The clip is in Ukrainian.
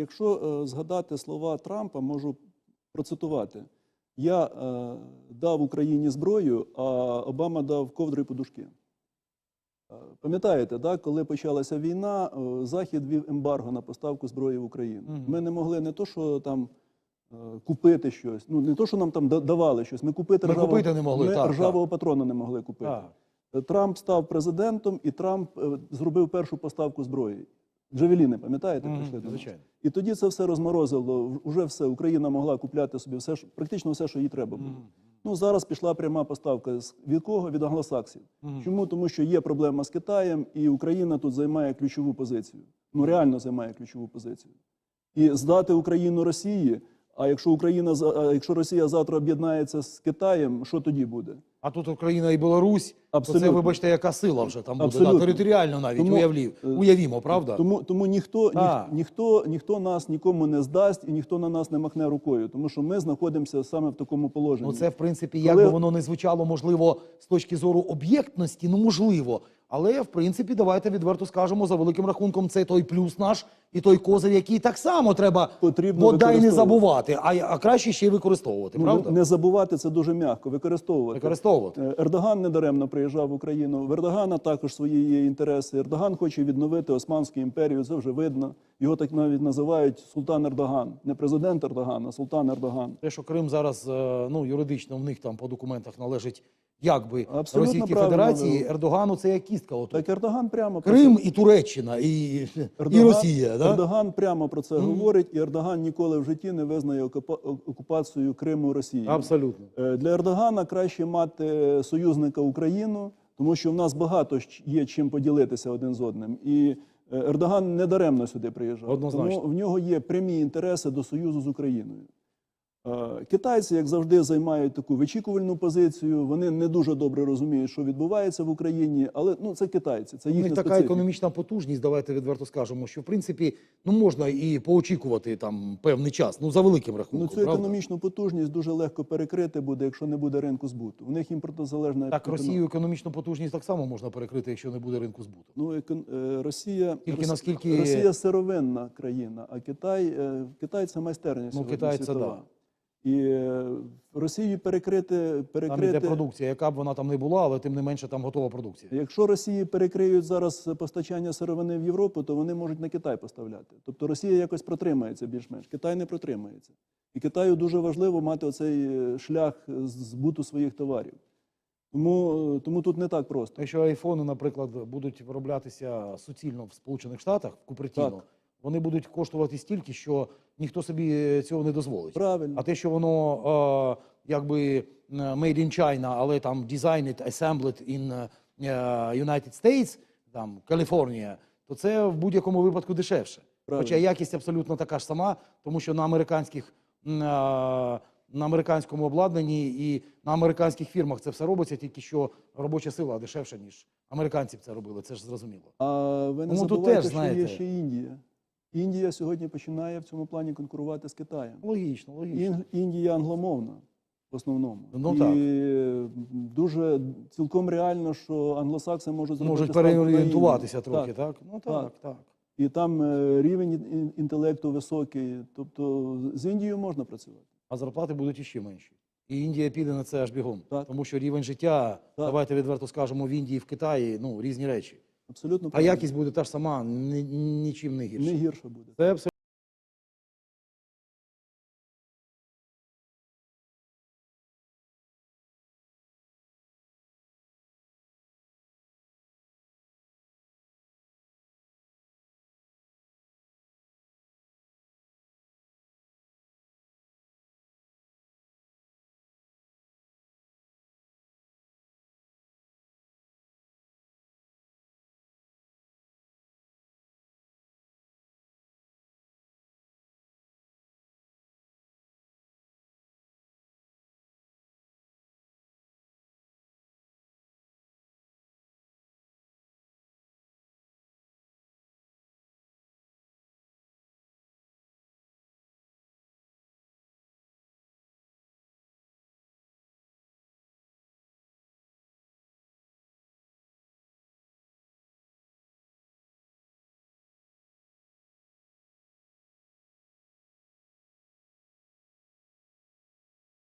Якщо е, згадати слова Трампа, можу процитувати: Я е, дав Україні зброю, а Обама дав ковдри і подушки. Е, Пам'ятаєте, да, коли почалася війна, е, Захід вів ембарго на поставку зброї в Україну. Мгм. Ми не могли не то, що там купити щось, ну не то, що нам там давали щось. Ми купити Ми ржавого, купити не могли, ми так, ржавого патрона не могли купити. Так. Трамп став президентом, і Трамп зробив першу поставку зброї. Джавеліни, пам'ятаєте, Мгм, прийшли до нас? звичайно. І тоді це все розморозило. Уже все Україна могла купляти собі все, практично все, що їй треба було. Мгм. Ну зараз пішла пряма поставка від кого? Від англосаксів. Мгм. Чому? Тому що є проблема з Китаєм, і Україна тут займає ключову позицію. Ну реально займає ключову позицію. І здати Україну Росії. А якщо Україна а якщо Росія завтра об'єднається з Китаєм, що тоді буде? А тут Україна і Білорусь, то це, Абсолютно. вибачте, яка сила вже там буде. Да, Абсолютно. територіально навіть Тому, уявлів, е, уявімо, правда? Тому, тому ніхто, ніх, ніхто, ніхто нас нікому не здасть і ніхто на нас не махне рукою, тому що ми знаходимося саме в такому положенні. Ну, це, в принципі, як Коли- би воно не звучало, можливо, з точки зору об'єктності, ну можливо. Але в принципі, давайте відверто скажемо, за великим рахунком, це той плюс наш і той козир, який так само треба Потрібно бодай не забувати, а, а краще ще й використовувати. Ну, правда? не забувати це дуже м'яко, використовувати. Використовувати. Е, Ердоган недаремно приїжджав в Україну. В Ердогана також свої є інтереси. Ердоган хоче відновити Османську імперію, це вже видно. Його так навіть називають Султан Ердоган. Не президент Ердоган, а Султан Ердоган. Те, що Крим зараз е, ну, юридично в них там по документах належить якби Абсолютно Російській правильно, Федерації, Ердогану це як кістка. Отут. Так Ердоган прямо про Крим це- і Туреччина, і, і Росія. Да? Ердоган прямо про це говорить, і Ердоган ніколи в житті не визнає окупа- окупацію Криму Росією. Абсолютно. Е, Для Ердогана краще мати союзника Україну, тому що в нас багато є чим поділитися один з одним. І е, Ердоган не даремно сюди приїжджав. Однозначно. Тому в нього є прямі інтереси до союзу з Україною. Е, Китайці, як завжди, займають таку вичікувальну позицію. Вони не дуже добре розуміють, що відбувається в Україні, але ну це китайці, це У їхня них така специфіка. економічна потужність, давайте відверто скажемо, що в принципі ну можна і поочікувати там певний час. Ну за великим Ну, рахунком. цю правда? економічну потужність дуже легко перекрити буде, якщо не буде ринку збуту. У них імпортозалежна Так, Росію економічну потужність так само можна перекрити, якщо не буде ринку збуту. Ну, екон- е, Росія, Тільки Рос- наскільки- Росія сировинна країна, а Китай, е, Китай це майстерня сьогодні Ну, Китай це да. І е, Росію перекрити, Там іде продукція, яка б вона там не була, але тим не менше там готова продукція. якщо Росії перекриють зараз постачання сировини в Європу, то вони можуть на Китай поставляти. Тобто Росія якось протримається більш-менш. Китай не протримається. І Китаю дуже важливо мати оцей е, шлях збуту своїх товарів. Тому, е, тому тут не так просто. Якщо айфони, наприклад, будуть вироблятися суцільно в Сполучених Штатах в Купертіно, Так. вони будуть коштувати стільки, що ніхто собі цього не дозволить. Правильно. А те, що воно е, якби е, made in China, але там designed, assembled in е, United States, там Каліфорнія, то це в будь-якому випадку дешевше. Правильно. Хоча якість абсолютно така ж сама, тому що на американських е, на американському обладнанні і на американських фірмах це все робиться, тільки що робоча сила дешевша, ніж американці б це робили. Це ж зрозуміло. А ви не Тому забувайте, теж, що є ще Індія. Індія сьогодні починає в цьому плані конкурувати з Китаєм. Логічно, логічно. Ін- Індія англомовна в основному. Ну, і так. дуже цілком реально, що англосакси можуть зробити Можуть переорієнтуватися трохи, Так. так? Ну так, Так. так. І там е, рівень інтелекту високий. Тобто з Індією можна працювати. а зарплати будуть іще менші. І Індія піде на це аж бігом. Так. Тому що рівень життя, давайте відверто скажемо, в Індії в Китаї ну, різні речі. Абсолютно А правильно. якість буде та ж сама, ні- нічим не гірше. не гірше буде. Це абсолютно.